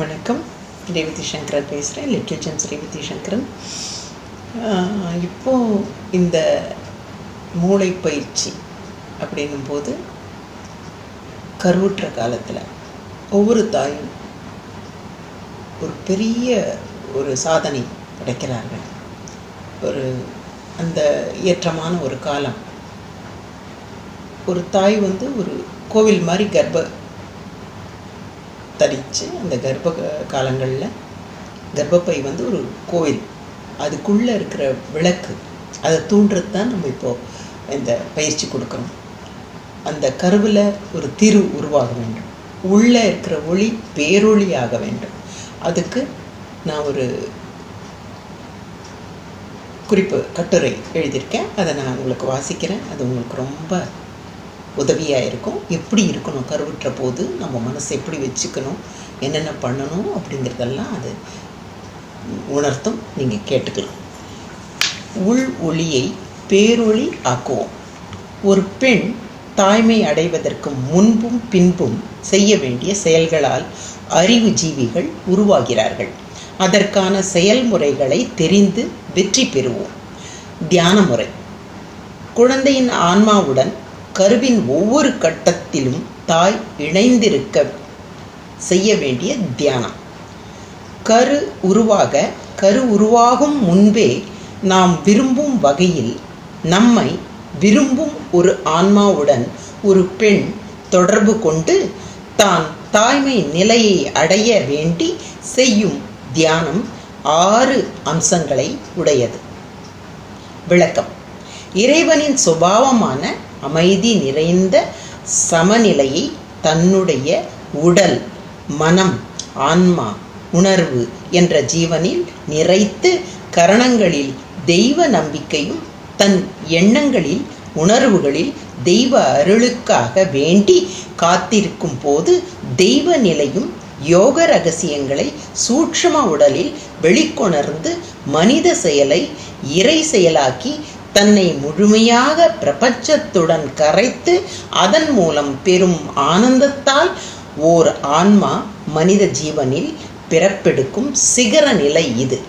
வணக்கம். ரேவதி சங்கரன் பேசுகிறேன் little gems Revathi Sankaran. இப்போது இப்போ இந்த மூளை பயிற்சி அப்படின்னும் போது கருவுற்ற காலத்தில் ஒவ்வொரு தாயும் ஒரு பெரிய ஒரு சாதனை படைக்கிறார்கள். ஒரு அந்த ஏற்றமான ஒரு காலம். ஒரு தாய் வந்து ஒரு கோவில் மாதிரி கர்ப்ப தரித்து அந்த கர்ப்ப காலங்களில் கர்ப்பப்பை வந்து ஒரு கோவில் அதுக்குள்ளே இருக்கிற விளக்கு. அதை தூண்டுறது தான் நம்ம இப்போது இந்த பயிற்சி கொடுக்குறோம் அந்த கருவில் ஒரு திரு உருவாக வேண்டும். உள்ளே இருக்கிற ஒளி பேரொளி ஆக வேண்டும். அதுக்கு நான் ஒரு குறிப்பு கட்டுரை எழுதியிருக்கேன். அதை நான் உங்களுக்கு வாசிக்கிறேன். அது உங்களுக்கு ரொம்ப உதவியாக இருக்கும். எப்படி இருக்கணும் கருவுற்ற போது நம்ம மனசை எப்படி வச்சுக்கணும் என்னென்ன பண்ணணும் அப்படிங்கிறதெல்லாம் அது உணர்த்தும். நீங்கள் கேட்டுக்கலாம். உள் ஒளியை பேரொளி ஆக்குவோம். ஒரு பெண் தாய்மை அடைவதற்கு முன்பும் பின்பும் செய்ய வேண்டிய செயல்களால் அறிவு ஜீவிகள் உருவாகிறார்கள். அதற்கான செயல்முறைகளை தெரிந்து வெற்றி பெறுவோம். தியான முறை. குழந்தையின் ஆன்மாவுடன் கருவின் ஒவ்வொரு கட்டத்திலும் தாய் இணைந்திருக்க செய்ய வேண்டிய தியானம். கரு உருவாக கரு உருவாகும் முன்பே நாம் விரும்பும் வகையில் நம்மை விரும்பும் ஒரு ஆன்மாவுடன் ஒரு பெண் தொடர்பு கொண்டு தான் தாய்மை நிலையை அடைய வேண்டி செய்யும் தியானம் ஆறு அம்சங்களை உடையது. விளக்கம். இறைவனின் சுபாவமான அமைதி நிறைந்த சமநிலையை தன்னுடைய உடல் மனம் ஆன்மா உணர்வு என்ற ஜீவனில் நிறைத்து கரணங்களில் தெய்வ நம்பிக்கையும் தன் எண்ணங்களில் உணர்வுகளில் தெய்வ அருளுக்காக வேண்டி காத்திருக்கும் போது தெய்வ நிலையும் யோக ரகசியங்களை சூட்சும உடலில் வெளிக்கொணர்ந்து மனித செயலை இறை செயலாக்கி தன்னை முழுமையாக பிரபஞ்சத்துடன் கரைத்து அதன் மூலம் பெரும் ஆனந்தத்தால் ஓர் ஆன்மா மனித ஜீவனில் பிறப்பெடுக்கும் சிகர நிலை இது.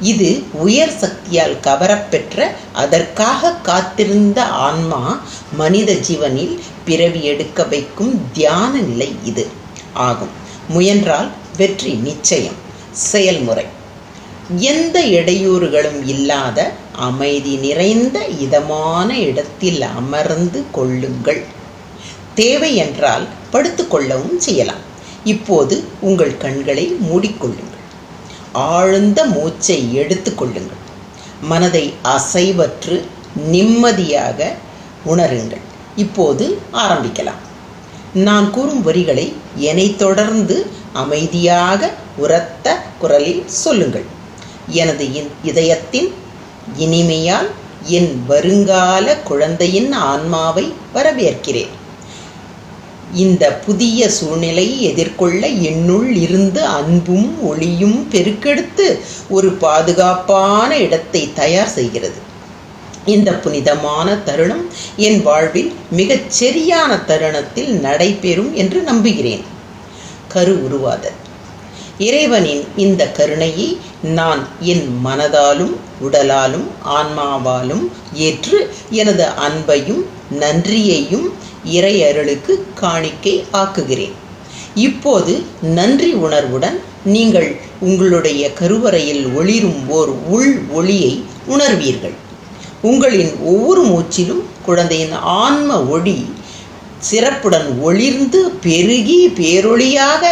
இது உயர் சக்தியால் கவரப்பெற்ற அதற்காக காத்திருந்த ஆன்மா மனித ஜீவனில் பிறவி எடுக்க வைக்கும் தியான நிலை இது ஆகும். முயன்றால் வெற்றி நிச்சயம். செயல்முறை. எந்த இடையூறுகளும் இல்லாத அமைதி நிறைந்த இதமான இடத்தில் அமர்ந்து கொள்ளுங்கள். தேவை என்றால் படுத்துக்கொள்ளவும் செய்யலாம். இப்போது உங்கள் கண்களை மூடிக்கொள்ளுங்கள். ஆழ்ந்த மூச்சை எடுத்துக்கொள்ளுங்கள் மனதை அசைவற்று நிம்மதியாக உணருங்கள். இப்போது ஆரம்பிக்கலாம். நான் கூறும் வரிகளை என்னை தொடர்ந்து அமைதியாக உரத்த குரலில் சொல்லுங்கள். எனது இதயத்தின் இனிமையால் என் வருங்கால குழந்தையின் ஆன்மாவை வரவேற்கிறேன். இந்த புதிய சூழ்நிலையை எதிர்கொள்ள என்னுள் இருந்து அன்பும் ஒளியும் பெருக்கெடுத்து ஒரு பாதுகாப்பான இடத்தை தயார் செய்கிறது. இந்த புனிதமான தருணம் என் வாழ்வில் மிகச் சரியான தருணத்தில் நடைபெறும் என்று நம்புகிறேன். கரு உருவாதல். இறைவனின் இந்த கருணையை நான் என் மனதாலும் உடலாலும் ஆன்மாவாலும் ஏற்று எனது அன்பையும் நன்றியையும் இறையருளுக்கு காணிக்கை ஆக்குகிறேன். இப்போது நன்றி உணர்வுடன் நீங்கள் உங்களுடைய கருவறையில் ஒளிரும் ஓர் உள் ஒளியை உணர்வீர்கள். உங்களின் ஒவ்வொரு மூச்சிலும் குழந்தையின் ஆன்ம ஒளி சிறப்புடன் ஒளிர்ந்து பெருகி பேரொளியாக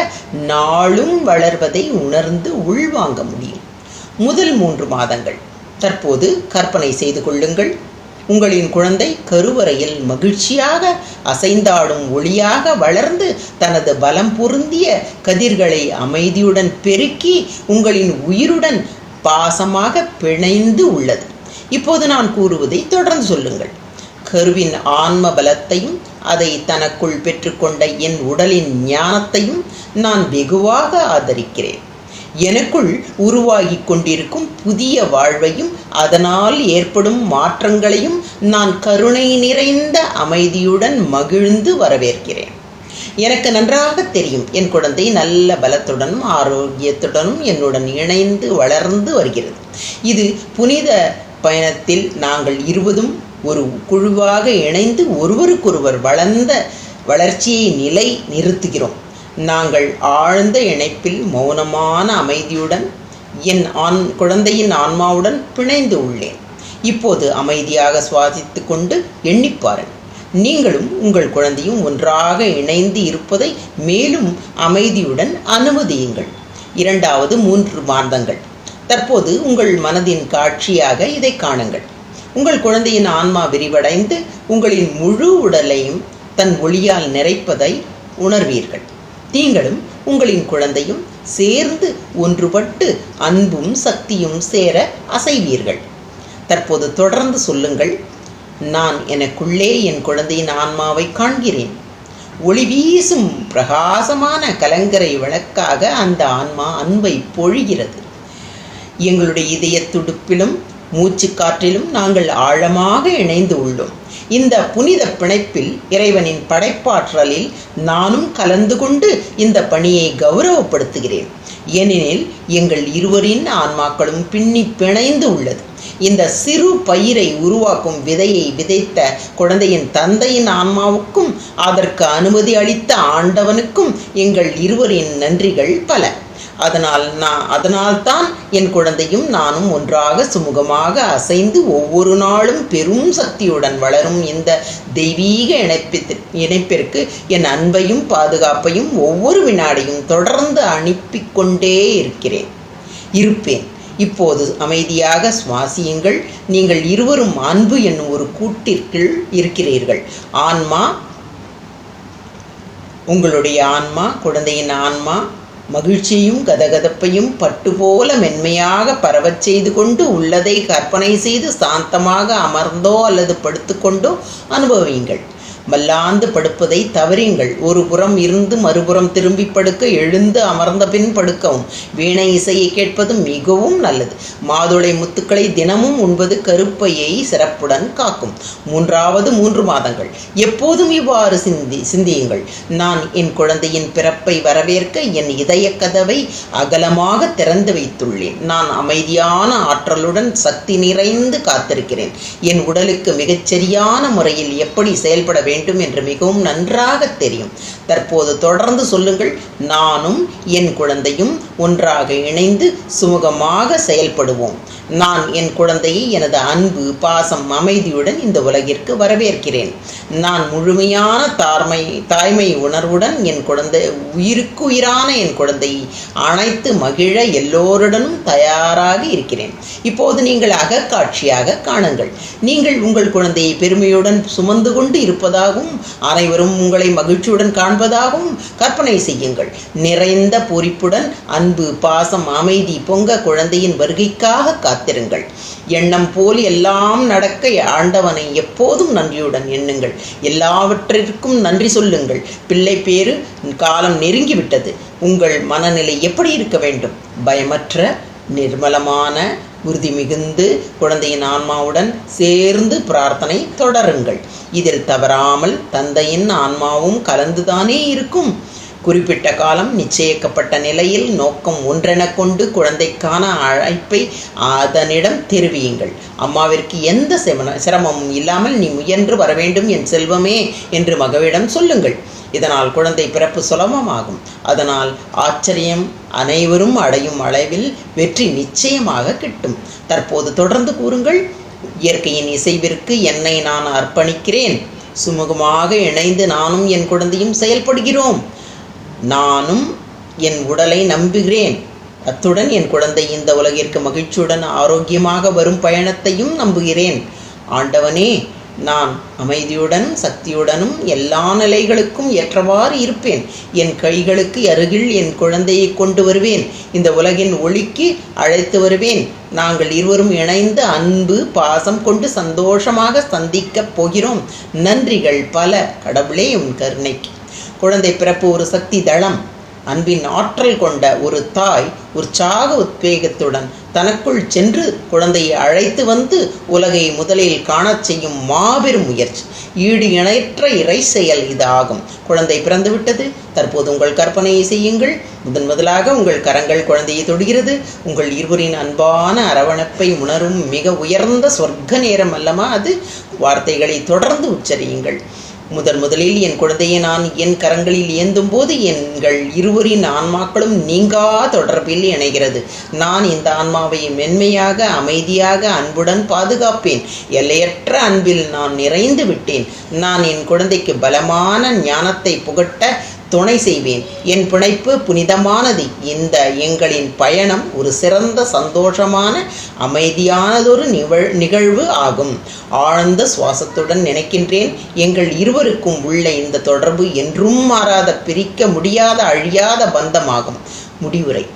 நாளும் வளர்வதை உணர்ந்து உள்வாங்க முடியும். முதல் மூன்று மாதங்கள். தற்போது கற்பனை செய்து கொள்ளுங்கள். உங்களின் குழந்தை கருவறையில் மகிழ்ச்சியாக அசைந்தாடும் ஒளியாக வளர்ந்து தனது பலம் பொருந்திய கதிர்களை அமைதியுடன் பெருக்கி உங்களின் உயிருடன் பாசமாக பிணைந்து உள்ளது. இப்போது நான் கூறுவதை தொடர்ந்து சொல்லுங்கள். கருவின் ஆன்ம பலத்தையும் அதை தனக்குள் பெற்றுக்கொண்ட என் உடலின் ஞானத்தையும் நான் வெகுவாக ஆதரிக்கிறேன். எனக்குள் உருவாகி கொண்டிருக்கும் புதிய வாழ்வையும் அதனால் ஏற்படும் மாற்றங்களையும் நான் கருணை நிறைந்த அமைதியுடன் மகிழ்ந்து வரவேற்கிறேன். எனக்கு நன்றாக தெரியும் என் குழந்தை நல்ல பலத்துடனும் ஆரோக்கியத்துடனும் என்னுடன் இணைந்து வளர்ந்து வருகிறது. இது புனித பயணத்தில் நாங்கள் இருவதும் ஒரு குழுவாக இணைந்து ஒருவருக்கொருவர் வளர்ந்த வளர்ச்சியை நிலை நிறுத்துகிறோம். நாங்கள் ஆழ்ந்த இணைப்பில் மௌனமான அமைதியுடன் என் ஆண் குழந்தையின் ஆன்மாவுடன் பிணைந்து உள்ளேன். இப்போது அமைதியாக சுவாசித்து கொண்டு எண்ணிப்பாருங்கள் நீங்களும் உங்கள் குழந்தையும் ஒன்றாக இணைந்து இருப்பதை மேலும் அமைதியுடன் அனுமதியுங்கள். இரண்டாவது மூன்று மாதங்கள் தற்போது உங்கள் மனதின் காட்சியாக இதை காணுங்கள். உங்கள் குழந்தையின் ஆன்மா விரிவடைந்து உங்களின் முழு உடலையும் தன் ஒளியால் நிறைப்பதை உணர்வீர்கள். நீங்களும் உங்களின் குழந்தையும் சேர்ந்து ஒன்றுபட்டு அன்பும் சக்தியும் சேர அசைவீர்கள். தற்போது தொடர்ந்து சொல்லுங்கள் நான் எனக்குள்ளே என் குழந்தையின் ஆன்மாவை காண்கிறேன். ஒளி வீசும் பிரகாசமான கலங்கரை விளக்காக அந்த ஆன்மா அன்பை பொழிகிறது. எங்களுடைய இதய துடுப்பிலும் மூச்சுக்காற்றிலும் நாங்கள் ஆழமாக இணைந்து உள்ளோம். இந்த புனித பிணைப்பில் இறைவனின் படைப்பாற்றலில் நானும் கலந்து கொண்டு இந்த பணியை கௌரவப்படுத்துகிறேன். ஏனெனில் எங்கள் இருவரின் ஆன்மாக்களும் பின்னி பிணைந்து உள்ளது. இந்த சிறு பயிரை உருவாக்கும் விதையை விதைத்த குழந்தையின் தந்தையின் ஆன்மாவுக்கும் அதற்கு அனுமதி அளித்த ஆண்டவனுக்கும் எங்கள் இருவரின் நன்றிகள் பல. அதனால் நான் அதனால்தான் என் குழந்தையும் நானும் ஒன்றாக சுமூகமாக அசைந்து ஒவ்வொரு நாளும் பெரும் சக்தியுடன் வளரும் இந்த தெய்வீக இணைப்பிற்கு இணைப்பிற்கு என் அன்பையும் பாதுகாப்பையும் ஒவ்வொரு வினாடியும் தொடர்ந்து அனுப்பிக்கொண்டே இருக்கிறேன். இருப்பேன். இப்போது அமைதியாக சுவாசியுங்கள். நீங்கள் இருவரும் அன்பு என்னும் ஒரு கூட்டிற்குள் இருக்கிறீர்கள். ஆன்மா உங்களுடைய ஆன்மா குழந்தையின் ஆன்மா மகிழ்ச்சியும் கதகதப்பையும் பட்டு போல மென்மையாக பரவச் செய்து கொண்டு உள்ளதை கற்பனை செய்து சாந்தமாக அமர்ந்தோ அல்லது படுத்துக்கொண்டோ அனுபவியுங்கள். மல்லாந்து படுப்பதை தவறிங்கள் ஒரு புறம் இருந்து மறுபுறம் திரும்பி படுக்க எழுந்து அமர்ந்த பின் படுக்கவும். வீணை இசையை கேட்பது மிகவும் நல்லது. மாதுளை முத்துக்களை தினமும் உண்பது கருப்பையை சிறப்புடன் காக்கும். மூன்றாவது மூன்று மாதங்கள். எப்போதும் இவ்வாறு சிந்தி சிந்தியுங்கள். நான் என் குழந்தையின் பிறப்பை வரவேற்க என் இதய கதவை அகலமாக திறந்து வைத்துள்ளேன். நான் அமைதியான ஆற்றலுடன் சக்தி நிறைந்து காத்திருக்கிறேன். என் உடலுக்கு மிகச்சரியான முறையில் எப்படி செயல்பட வேண்டும்? என்று மிகவும் நன்றாக தெரியும். தற்போது தொடர்ந்து சொல்லுங்கள் நானும் என் குழந்தையும் ஒன்றாக இணைந்து சுமூகமாக செயல்படுவோம். நான் என் குழந்தையை எனது அன்பு பாசம் அமைதியுடன் இந்த உலகிற்கு வரவேற்கிறேன். நான் முழுமையான தார்மை தாய்மை உணர்வுடன் என் குழந்தை உயிருக்கு உயிரான என் குழந்தையை அனைத்து மகிழ எல்லோருடனும் தயாராக இருக்கிறேன். இப்போது நீங்கள் அகக்காட்சியாக காணுங்கள். நீங்கள் உங்கள் குழந்தையை பெருமையுடன் சுமந்து கொண்டு இருப்பதாகவும் அனைவரும் உங்களை மகிழ்ச்சியுடன் காண்பதாகவும் கற்பனை செய்யுங்கள். நிறைந்த பொறிப்புடன் அன்பு பாசம் அமைதி பொங்க குழந்தையின் வருகைக்காக காத்திருங்கள். எண்ணம் போல் எல்லாம் நடக்க ஆண்டவனை எப்போதும் நன்றியுடன் எண்ணுங்கள். எல்லாவற்றிற்கும் நன்றி சொல்லுங்கள். பிள்ளை பேரு காலம் நெருங்கிவிட்டது. உங்கள் மனநிலை எப்படி இருக்க வேண்டும்? பயமற்ற நிர்மலமான உறுதி மிகுந்து குழந்தையின் ஆன்மாவுடன் சேர்ந்து பிரார்த்தனை தொடருங்கள். இதில் தவறாமல் தந்தையின் ஆன்மாவும் கலந்துதானே இருக்கும். குறிப்பிட்ட காலம் நிச்சயிக்கப்பட்ட நிலையில் நோக்கம் ஒன்றென கொண்டு குழந்தைக்கான அழைப்பை அதனிடம் தெரிவியுங்கள். அம்மாவிற்கு எந்த சிரமமும் இல்லாமல் நீ முயன்று வர வேண்டும் என் செல்வமே என்று மகவிடம் சொல்லுங்கள். இதனால் குழந்தை பிறப்பு சுலபமாகும். அதனால் ஆச்சரியம் அனைவரும் அடையும் அளவில் வெற்றி நிச்சயமாக கிட்டும். தற்போது தொடர்ந்து கூறுங்கள். இயற்கையின் இசைவிற்கு என்னை நான் அர்ப்பணிக்கிறேன். சுமூகமாக இணைந்து நானும் என் குழந்தையும் செயல்படுகிறோம். நானும் என் உடலை நம்புகிறேன். அத்துடன் என் குழந்தை இந்த உலகிற்கு மகிழ்ச்சியுடன் ஆரோக்கியமாக வரும் பயணத்தையும் நம்புகிறேன். ஆண்டவனே நான் அமைதியுடன் சக்தியுடனும் எல்லா நிலைகளுக்கும் ஏற்றவாறு இருப்பேன். என் கைகளுக்கு அருகில் என் குழந்தையை கொண்டு வருவேன். இந்த உலகின் ஒளிக்கு அழைத்து வருவேன். நாங்கள் இருவரும் இணைந்து அன்பு பாசம் கொண்டு சந்தோஷமாக சந்திக்கப் போகிறோம். நன்றிகள் பல. கடவுளே உன் கருணைக்கு. குழந்தை பிறப்பு ஒரு சக்தி தளம். அன்பின் ஆற்றல் கொண்ட ஒரு தாய் உற்சாக உத்வேகத்துடன் தனக்குள் சென்று குழந்தையை அழைத்து வந்து உலகை முதலில் காணச் செய்யும் மாபெரும் முயற்சி. ஈடு இணையற்ற இறை செயல் இது ஆகும் குழந்தை பிறந்துவிட்டது. தற்போது உங்கள் கற்பனையை செய்யுங்கள். முதன் முதலாக உங்கள் கரங்கள் குழந்தையை தொடுகிறது. உங்கள் இருவரின் அன்பான அரவணைப்பை உணரும் மிக உயர்ந்த சொர்க்க நேரம் அல்லமா அது? வார்த்தைகளை தொடர்ந்து உச்சரியுங்கள். முதன் முதலில் என் குழந்தையை நான் என் கரங்களில் ஏந்தும் போது எங்கள் இருவரின் ஆன்மாக்களும் நீங்கா தொடர்பில் இணைகிறது. நான் இந்த ஆன்மாவை மென்மையாக அமைதியாக அன்புடன் பாதுகாப்பேன். எல்லையற்ற அன்பில் நான் நிறைந்து விட்டேன். நான் என் குழந்தைக்கு பலமான ஞானத்தை புகட்ட துணை செய்வேன். என் பிணைப்பு புனிதமானது. இந்த எங்களின் பயணம் ஒரு சிறந்த சந்தோஷமான அமைதியானதொரு நிகழ் நிகழ்வு ஆகும். ஆழ்ந்த சுவாசத்துடன் நினைக்கின்றேன். எங்கள் இருவருக்கும் உள்ள இந்த தொடர்பு என்றும் மாறாத பிரிக்க முடியாத அழியாத பந்தமாகும். முடிவுரை.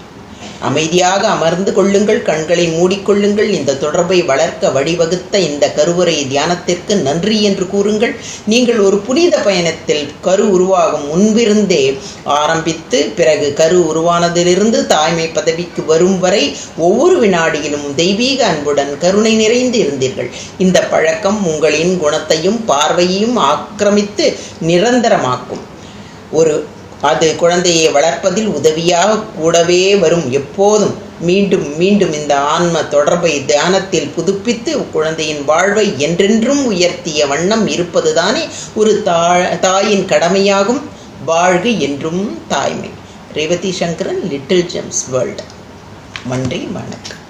அமைதியாக அமர்ந்து கொள்ளுங்கள் கண்களை மூடிக்கொள்ளுங்கள். இந்த தொடர்பை வளர்க்க வழிவகுத்த இந்த கருவுரை தியானத்திற்கு நன்றி என்று கூறுங்கள். நீங்கள் ஒரு புனித பயணத்தில் கரு உருவாகும் முன்பிருந்தே ஆரம்பித்து பிறகு கரு உருவானதிலிருந்து தாய்மை பதவிக்கு வரும் வரை ஒவ்வொரு வினாடியிலும் தெய்வீக அன்புடன் கருணை நிறைந்து இருந்தீர்கள். இந்த பழக்கம் உங்களின் குணத்தையும் பார்வையையும் ஆக்கிரமித்து நிரந்தரமாக்கும். ஒரு அது குழந்தையை வளர்ப்பதில் உதவியாக கூடவே வரும். எப்போதும் மீண்டும் மீண்டும் இந்த ஆன்ம தொடர்பை தியானத்தில் புதுப்பித்து குழந்தையின் வாழ்வை என்றென்றும் உயர்த்திய வண்ணம் இருப்பதுதானே ஒரு தா தாயின் கடமையாகும். வாழ்க என்றும் தாய்மை. Revathi Sankaran little gems world நன்றி வணக்கம்.